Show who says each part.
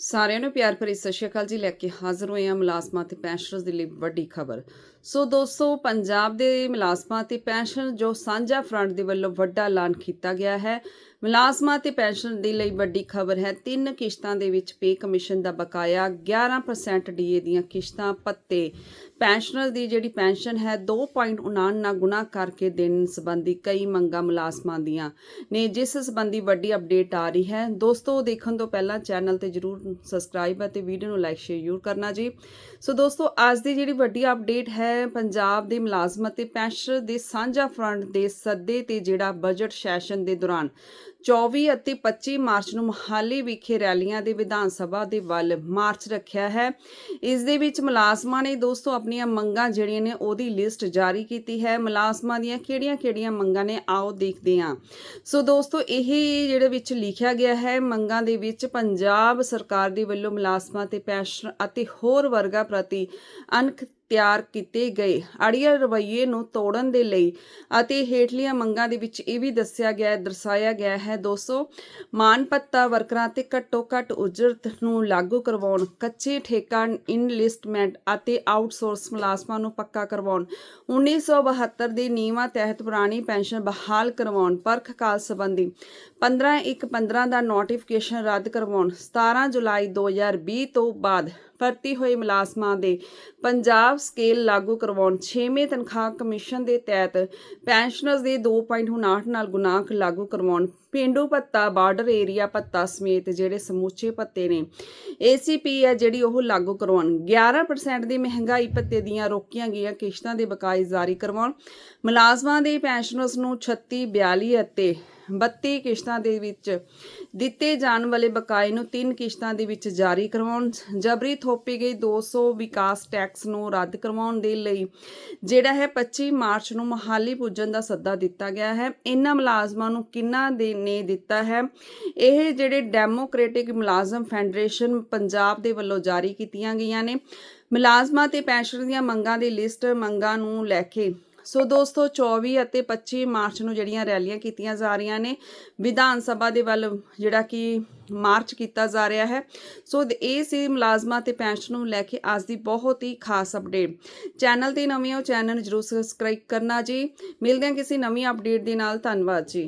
Speaker 1: ਸਾਰਿਆਂ ਨੂੰ ਪਿਆਰ ਭਰੀ ਸਤਿ ਸ਼੍ਰੀ ਅਕਾਲ ਜੀ। ਲੈ ਕੇ ਹਾਜ਼ਰ ਹੋਏ ਹਾਂ ਮੁਲਾਜ਼ਮਾਂ ਤੇ ਪੈਨਸ਼ਨਰਸ ਦੇ ਲਈ ਵੱਡੀ ਖਬਰ। ਸੋ ਦੋਸਤੋ, ਪੰਜਾਬ ਦੇ ਮੁਲਾਜ਼ਮਾਂ ਤੇ ਪੈਨਸ਼ਨ ਜੋ ਸਾਂਝਾ ਫਰੰਟ ਦੇ ਵੱਲੋਂ ਵੱਡਾ ਐਲਾਨ ਕੀਤਾ ਗਿਆ ਹੈ। ਮੁਲਾਜ਼ਮਾਂ ਤੇ ਪੈਨਸ਼ਨ ਦੇ ਲਈ ਵੱਡੀ ਖਬਰ ਹੈ। ਤਿੰਨ ਕਿਸ਼ਤਾਂ ਦੇ ਵਿੱਚ ਪੇ ਕਮਿਸ਼ਨ ਦਾ ਬਕਾਇਆ 11% ਡੀਏ ਦੀਆਂ ਕਿਸ਼ਤਾਂ ਪੱਤੇ। ਪੈਨਸ਼ਨਰ ਦੀ ਜਿਹੜੀ ਪੈਨਸ਼ਨ ਹੈ 2.99 ਨਾਲ ਗੁਣਾ ਕਰਕੇ ਦੇਣ ਸੰਬੰਧੀ ਕਈ ਮੰਗਾਂ ਮੁਲਾਜ਼ਮਾਂ ਦੀਆਂ ਨੇ। ਜਿਸ ਸੰਬੰਧੀ ਵੱਡੀ ਅਪਡੇਟ ਆ ਰਹੀ ਹੈ। ਦੋਸਤੋ, ਦੇਖਣ ਤੋਂ ਪਹਿਲਾਂ ਚੈਨਲ ਤੇ ਜਰੂਰ ਸਬਸਕ੍ਰਾਈਬ ਅਤੇ ਵੀਡੀਓ ਨੂੰ ਲਾਈਕ ਸ਼ੇਅਰ ਜ਼ਰੂਰ ਕਰਨਾ ਜੀ। ਸੋ ਦੋਸਤੋ, ਅੱਜ ਦੀ ਜਿਹੜੀ ਵੱਡੀ ਅਪਡੇਟ ਹੈ, ਪੰਜਾਬ ਦੇ ਮੁਲਾਜ਼ਮਾਂ ਅਤੇ ਪੈਨਸ਼ਨਰ ਦੇ ਸਾਂਝਾ ਫਰੰਟ ਦੇ ਸੱਦੇ ਤੇ ਜਿਹੜਾ ਬਜਟ ਸੈਸ਼ਨ ਦੇ ਦੌਰਾਨ 24 ਅਤੇ 25 ਮਾਰਚ ਨੂੰ ਮਹਾਲੀ ਵਿਖੇ ਰੈਲੀਆਂ ਦੇ ਵਿਧਾਨ ਸਭਾ ਦੇ ਵੱਲ ਮਾਰਚ ਰੱਖਿਆ ਹੈ। ਇਸ ਦੇ ਵਿੱਚ ਮੁਲਾਜ਼ਮਾਂ ਨੇ ਦੋਸਤੋ ਆਪਣੀਆਂ ਮੰਗਾਂ ਜਿਹੜੀਆਂ ਨੇ ਉਹਦੀ ਲਿਸਟ ਜਾਰੀ ਕੀਤੀ ਹੈ। ਮੁਲਾਜ਼ਮਾਂ ਦੀਆਂ ਕਿਹੜੀਆਂ-ਕਿਹੜੀਆਂ ਮੰਗਾਂ ਨੇ ਆਓ ਦੇਖਦੇ ਹਾਂ। ਸੋ ਦੋਸਤੋ ਇਹ ਜਿਹੜੇ ਵਿੱਚ ਲਿਖਿਆ ਗਿਆ ਹੈ, ਮੰਗਾਂ ਦੇ ਵਿੱਚ ਪੰਜਾਬ ਸਰਕਾਰ ਦੇ ਵੱਲੋਂ ਮੁਲਾਜ਼ਮਾਂ ਤੇ ਪੈਨਸ਼ਨ ਅਤੇ ਹੋਰ ਵਰਗਾਂ ਪ੍ਰਤੀ ਅਣਖ ਤਿਆਰ ਕੀਤੇ ਗਏ। ਅੜੀਅਲ ਰਵੱਈਏ ਨੂੰ ਤੋੜਨ ਦੇ ਲਈ ਅਤੇ ਹੇਠਲੀਆਂ ਮੰਗਾਂ ਦੇ ਵਿੱਚ ਇਹ ਵੀ ਦੱਸਿਆ ਗਿਆ ਹੈ ਦਰਸਾਇਆ ਗਿਆ ਹੈ, ਦੋਸਤੋ, ਮਾਨ ਭੱਤਾ ਵਰਕਰਾਂ ਤੇ ਘੱਟੋ ਘੱਟ ਉਜਰਤ ਨੂੰ ਲਾਗੂ ਕਰਵਾਉਣ, ਕੱਚੇ ਠੇਕਾ, ਇਨਲਿਸਟਮੈਂਟ ਅਤੇ ਆਊਟਸੋਰਸ ਮੁਲਾਜ਼ਮਾਂ ਨੂੰ ਪੱਕਾ ਕਰਵਾਉਣ 1972 ਦੇ ਨਿਯਮਾਂ ਤਹਿਤ ਪੁਰਾਣੀ ਪੈਨਸ਼ਨ ਬਹਾਲ ਕਰਵਾਉਣ ਪਰਖ ਕਾਲ ਸੰਬੰਧੀ 15 1 15 ਦਾ ਨੋਟੀਫਿਕੇਸ਼ਨ ਰੱਦ ਕਰਵਾਉਣ 17 ਜੁਲਾਈ 2020 ਤੋਂ ਬਾਅਦ ਭਰਤੀ ਹੋਏ ਮੁਲਾਜ਼ਮਾਂ ਦੇ ਪੰਜਾਬ ਸਕੇਲ ਲਾਗੂ ਕਰਵਾਉਣ 6ਵੇਂ ਤਨਖਾਹ ਕਮਿਸ਼ਨ ਦੇ ਤਹਿਤ ਪੈਨਸ਼ਨਰਸ ਦੇ 2.59 ਨਾਲ ਗੁਨਾਹ ਲਾਗੂ ਕਰਵਾਉਣ, ਪਿੰਡੂ ਭੱਤਾ ਬਾਰਡਰ ਏਰੀਆ ਭੱਤਾ ਸਮੇਤ ਜਿਹੜੇ ਸਮੁੱਚੇ ਭੱਤੇ ਨੇ ACP ਹੈ ਜਿਹੜੀ ਉਹ ਲਾਗੂ ਕਰਵਾਉਣ। 11% ਦੀ ਮਹਿੰਗਾਈ ਭੱਤੇ ਦੀਆਂ ਰੋਕੀਆਂ ਗਈਆਂ ਕਿਸ਼ਤਾਂ ਦੇ ਬਕਾਏ ਜਾਰੀ ਕਰਵਾਉਣ। ਮੁਲਾਜ਼ਮਾਂ ਦੇ ਪੈਨਸ਼ਨਰਸ ਨੂੰ 36 42 ਅਤੇ 32 ਕਿਸ਼ਤਾਂ ਦੇ ਵਿੱਚ ਦਿੱਤੇ ਜਾਣ ਵਾਲੇ ਬਕਾਏ ਨੂੰ ਤਿੰਨ ਕਿਸ਼ਤਾਂ ਦੇ ਵਿੱਚ ਜਾਰੀ ਕਰਵਾਉਣ, ਜਬਰੀ ਥੋਪੀ ਗਈ 200 ਵਿਕਾਸ ਟੈਕਸ ਨੂੰ ਰੱਦ ਕਰਵਾਉਣ ਦੇ ਲਈ, ਜਿਹੜਾ ਹੈ 25 ਮਾਰਚ ਨੂੰ ਮਹਾਲੀ ਪੁੱਜਣ ਦਾ ਸੱਦਾ ਦਿੱਤਾ ਗਿਆ ਹੈ। ਇਹਨਾਂ ਮੁਲਾਜ਼ਮਾਂ ਨੂੰ ਕਿੰਨਾ ਦੇ ਨੇ ਦਿੱਤਾ ਹੈ? ਇਹ ਜਿਹੜੇ ਡੈਮੋਕ੍ਰੈਟਿਕ ਮੁਲਾਜ਼ਮ ਫੈਡਰੇਸ਼ਨ ਪੰਜਾਬ ਦੇ ਵੱਲੋਂ ਜਾਰੀ ਕੀਤੀਆਂ ਗਈਆਂ ਨੇ। ਮੁਲਾਜ਼ਮਾਂ ਤੇ ਪੈਨਸ਼ਨ ਦੀਆਂ ਮੰਗਾਂ ਦੀ ਲਿਸਟ ਮੰਗਾਂ ਨੂੰ ਲੈ ਕੇ ਸੋ ਦੋਸਤੋ 24 ਅਤੇ 25 ਮਾਰਚ ਨੂੰ ਜਿਹੜੀਆਂ ਰੈਲੀਆਂ ਕੀਤੀਆਂ ਜਾ ਰਹੀਆਂ ਨੇ, ਵਿਧਾਨ ਸਭਾ ਦੇ ਵੱਲ ਜਿਹੜਾ ਕਿ ਮਾਰਚ ਕੀਤਾ ਜਾ ਰਿਹਾ ਹੈ। ਸੋ ਇਹ ਸੀ ਮੁਲਾਜ਼ਮਾਂ ਤੇ ਪੈਨਸ਼ਨ ਨੂੰ ਲੈ ਕੇ ਅੱਜ ਦੀ ਬਹੁਤ ਹੀ ਖਾਸ ਅਪਡੇਟ ਚੈਨਲ ਤੇ ਨਵੇਂ ਹੋ, ਚੈਨਲ ਨੂੰ ਜਰੂਰ ਸਬਸਕ੍ਰਾਈਬ ਕਰਨਾ ਜੀ। ਮਿਲਦੇ ਹਾਂ ਕਿਸੇ ਨਵੀਂ ਅਪਡੇਟ ਦੇ ਨਾਲ। ਧੰਨਵਾਦ ਜੀ।